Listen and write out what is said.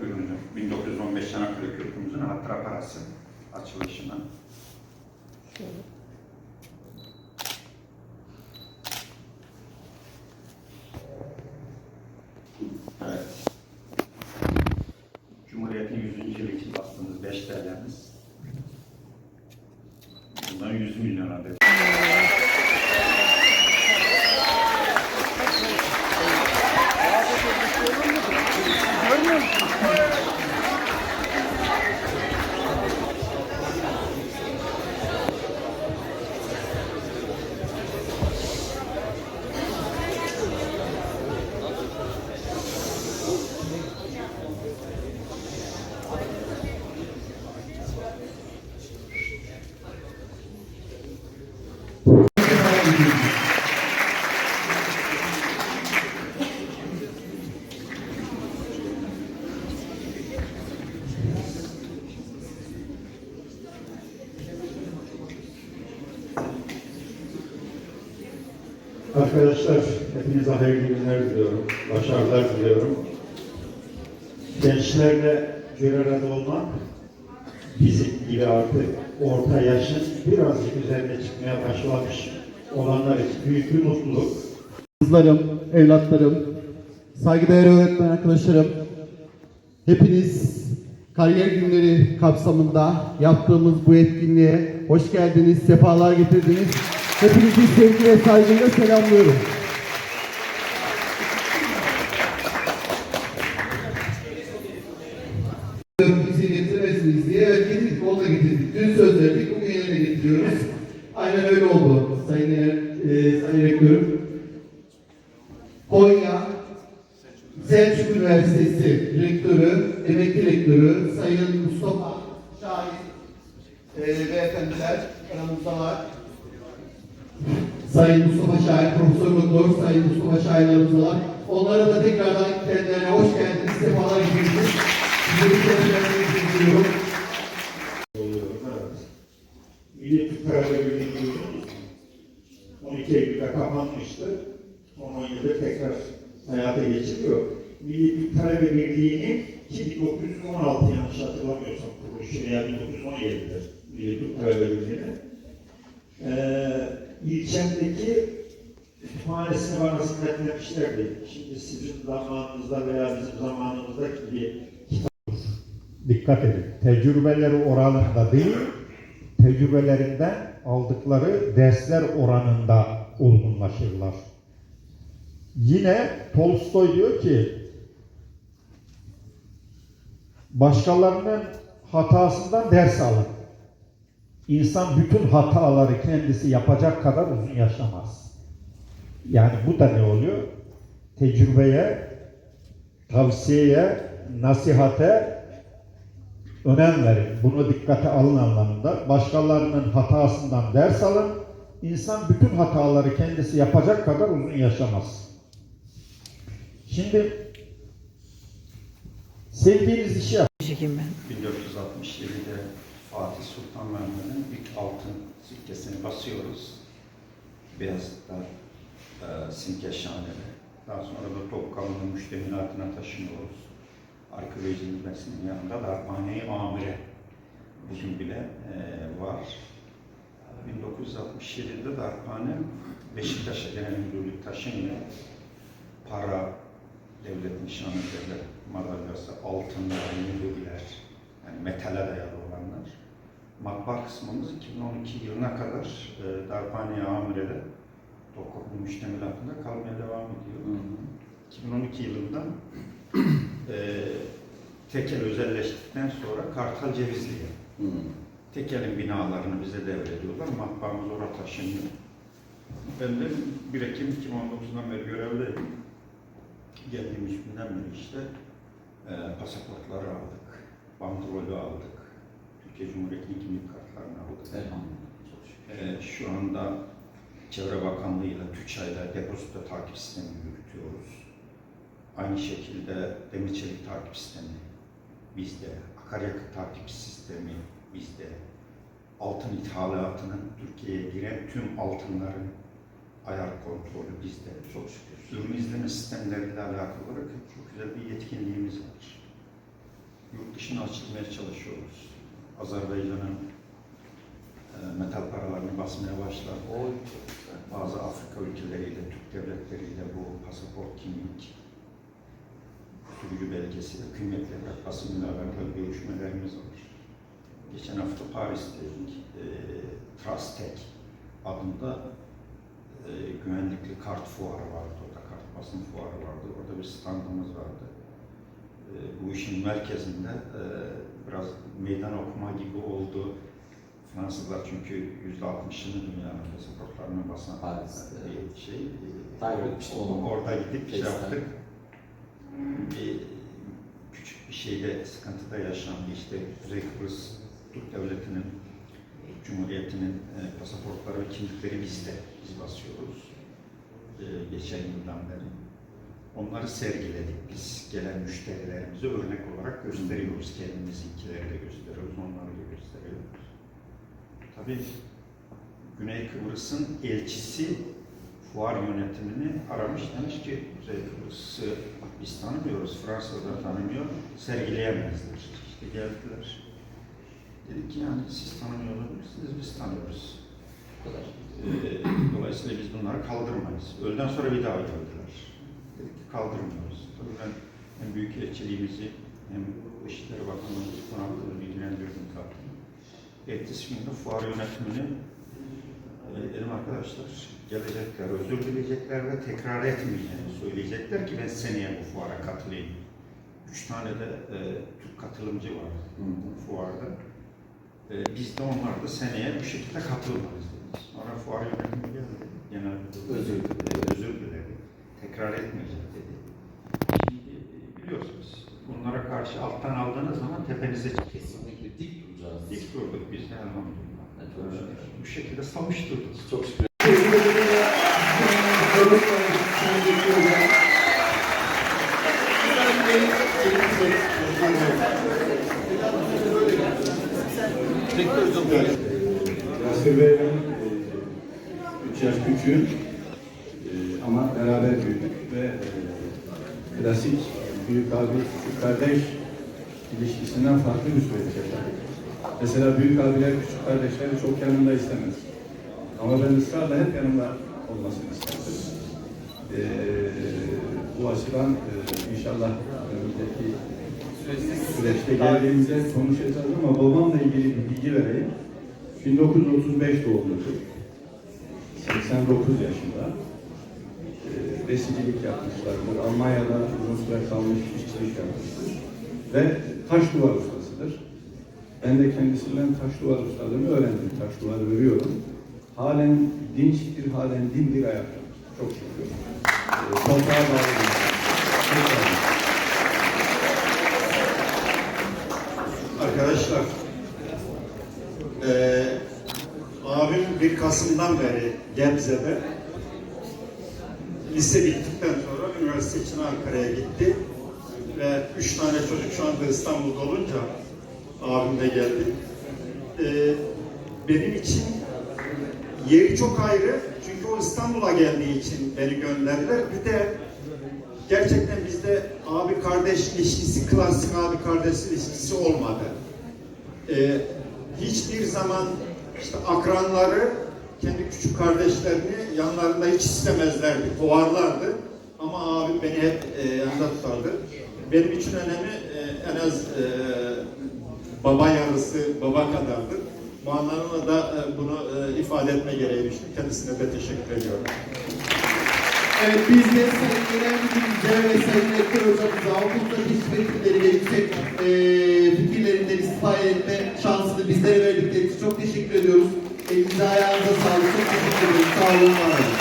Buyurun. 1915 Çanakkale Köprümüzün hatıra parası açılışına. Evet. Cumhuriyet'in 100. yılı için bastığımız 5 TL'miz. Bundan 100 milyon adet. Arkadaşlar hepinize hayırlı günler diliyorum. Başarılar diliyorum. Gençlerle bir arada olmak bizim gibi artık orta yaşın birazcık üzerine çıkmaya başlamış olanlar için büyük bir mutluluk. Kızlarım, evlatlarım, saygıdeğer öğretmen arkadaşlarım, hepiniz kariyer günleri kapsamında yaptığımız bu etkinliğe hoş geldiniz, sefalar getirdiniz. Hepinizi sevgi ve saygıyla selamlıyorum. bizi getirmezsiniz diye getirdik, onu da getirdik. Dün söz verdik, bugün yerine getiriyoruz. Aynen öyle oldu Sayın, e, Sayın Rektörüm. Konya Selçuk Üniversitesi Rektörü, emekli rektörü Sayın Mustafa Şahin e, beyefendiler aramızdalar. Sayın Mustafa Şahin, Profesör Doktor Sayın Mustafa Şahin aramızdalar. Onlara da tekrardan kendilerine hoş geldiniz, sefalar getirdiniz. Size bir kere ben diliyorum. Milli Türk Talebe Birliği duydunuz mu? 12 Eylül'de kapanmıştı. Son 10 yıldır tekrar hayata geçiriyor. Milli Türk Talebe Birliği'nin 1916 yanlış hatırlamıyorsam kuruluşu veya 1917'de Milli Türk Talebe Birliği'nin ee, ilçemdeki kütüphanesini bana zimmetlemişlerdi. Şimdi sizin zamanınızda veya bizim zamanımızdaki bir dikkat edin. Tecrübeleri oranında değil, tecrübelerinden aldıkları dersler oranında olgunlaşırlar. Yine Tolstoy diyor ki başkalarının hatasından ders alın. İnsan bütün hataları kendisi yapacak kadar uzun yaşamaz. Yani bu da ne oluyor? Tecrübeye, tavsiyeye, nasihate önem verin. Bunu dikkate alın anlamında. Başkalarının hatasından ders alın. İnsan bütün hataları kendisi yapacak kadar uzun yaşamaz. Şimdi sevdiğiniz işi yap. Çekeyim ben. 1467'de Fatih Sultan Mehmet'in ilk altın sikkesini basıyoruz. Beyazıt'ta e, Simkeşhane'de. Daha sonra da Topkapı'nın müştemilatına taşınıyoruz. Arkeoloji Müzesi'nin yanında Darphane-i Amire bugün bile e, var. 1967'de Darphane Beşiktaş'a genel müdürlük taşınıyor. Para, devlet nişanı, devlet madalyası, altınlar, müdürler, yani metale dayalı olanlar. Matbaa kısmımız 2012 yılına kadar e, Darphane Amire'de Topkapı Müştemilatı'nda kalmaya devam ediyor. 2012 yılında e, tekel özelleştikten sonra Kartal Cevizli'ye tekelin binalarını bize devrediyorlar. Matbaamız oraya taşınıyor. Ben de 1 Ekim 2019'dan beri görevdeyim. Geldiğim üç günden beri işte e, pasaportları aldık, bandrolü aldık, Türkiye Cumhuriyeti'nin kimlik kartlarını aldık. E, şu anda Çevre Bakanlığı ile TÜÇA'yla depozito takip sistemi yürütüyoruz. Aynı şekilde demir çelik takip sistemi bizde, akaryakıt takip sistemi bizde, altın ithalatının Türkiye'ye giren tüm altınların ayar kontrolü bizde. Çok şükür. Ürün izleme sistemleriyle alakalı olarak çok güzel bir yetkinliğimiz var. Yurt dışına açılmaya çalışıyoruz. Azerbaycan'ın e, metal paralarını basmaya başladı. Oy. Bazı Afrika ülkeleriyle, Türk devletleriyle bu pasaport kimlik, sürücü belgesi ve kıymetli basımıyla alakalı görüşmelerimiz var. Geçen hafta Paris'teydik. E, Trastek adında e, güvenlikli kart fuarı vardı. Orada kart basım fuarı vardı. Orada bir standımız vardı. E, bu işin merkezinde e, biraz meydan okuma gibi oldu. Fransızlar çünkü yüzde altmışını dünyanın pasaportlarına basan bir şey. E, Takip etmiştim onu. Orada gidip şey Testler. yaptık. Bir küçük bir şeyde sıkıntıda yaşandı. İşte Kuzey Kıbrıs Türk Devleti'nin Cumhuriyeti'nin e, pasaportları ve kimlikleri bizde. Biz basıyoruz. Geçen yıldan beri. Onları sergiledik. Biz gelen müşterilerimize örnek olarak gösteriyoruz. Kendimizinkileri de gösteriyoruz. Onları da gösteriyoruz. Tabii Güney Kıbrıs'ın elçisi fuar yönetimini aramış. Demiş ki Kuzey Kıbrıs'ı biz tanımıyoruz. Fransa da tanımıyor. Sergileyemezler. İşte geldiler. Dedik ki yani siz tanımıyor olabilirsiniz. Biz tanıyoruz. Bu kadar. Ee, Dolayısıyla biz bunları kaldırmayız. Öğleden sonra bir daha geldiler. Dedik ki kaldırmıyoruz. Tabii ben hem büyük elçiliğimizi hem Dışişleri Bakanlığımızı konaklığını bilgilendirdim zaten. Ertesi gün de fuar yönetimini e, dedim arkadaşlar gelecekler, özür dileyecekler ve tekrar etmeyeceğini söyleyecekler ki ben seneye bu fuara katılayım. Üç tane de e, Türk katılımcı var bu fuarda. E, biz de onlar da seneye bu şekilde katılmayız dedik. Sonra fuar yönetimi geldi. Genel Özür diledi. Özür diledi. Tekrar etmeyecek dedi. Şimdi e, biliyorsunuz karşı alttan aldığınız zaman tepenize çıkıyor. Kesinlikle dik duracağız. Dik durduk biz de elhamdülillah. Evet, çok şükür. Bu şekilde savuşturduk. Çok şükür. Yasir Bey ben 3 yaş küçüğüm E, ama beraber büyüdük ve e, klasik büyük abi küçük kardeş ilişkisinden farklı bir süreç yaşadık. Mesela büyük abiler küçük kardeşleri çok yanında istemez. Ama ben ısrarla hep yanımda olmasını isterdim. E, bu açıdan e, inşallah önümüzdeki süreçte geldiğimizde konuşacağız ama babamla ilgili bir bilgi vereyim. 1935 doğumludur. 89 yaşında. Besicilik yapmışlardır. Almanya'da uzun süre kalmış işçilik yapmıştır. Ve taş duvar ustasıdır. Ben de kendisinden taş duvar ustalığını öğrendim. Taş duvar örüyorum. Halen dinçtir, halen dimdir ayaktadır. Çok şükür. Ee, toprağa bağlı. Arkadaşlar, eee abim 1 Kasım'dan beri Gebze'de lise bittikten sonra üniversite için Ankara'ya gitti ve üç tane çocuk şu anda İstanbul'da olunca abim de geldi. Eee, benim için yeri çok ayrı çünkü o İstanbul'a geldiği için beni gönderdiler. Bir de gerçekten bizde abi kardeş ilişkisi, klasik abi kardeş ilişkisi olmadı. Ee, hiçbir zaman işte akranları kendi küçük kardeşlerini yanlarında hiç istemezlerdi, kovarlardı. Ama abim beni hep e, yanında tutardı. Benim için önemi e, en az e, baba yarısı, baba kadardı. Bu anlamda da e, bunu e, ifade etme gereği düştüm. Kendisine de teşekkür ediyorum. Evet biz de Sayın Genel Müdürümüze ve Sayın Rektör Hocamıza okuldaki hizmetleri ve yüksek eee fikirlerinden istifade etme şansını bizlere verdikleri için çok teşekkür ediyoruz. Elinize ayağınıza sağlık. Çok teşekkür ediyoruz. Sağ olun, var olun.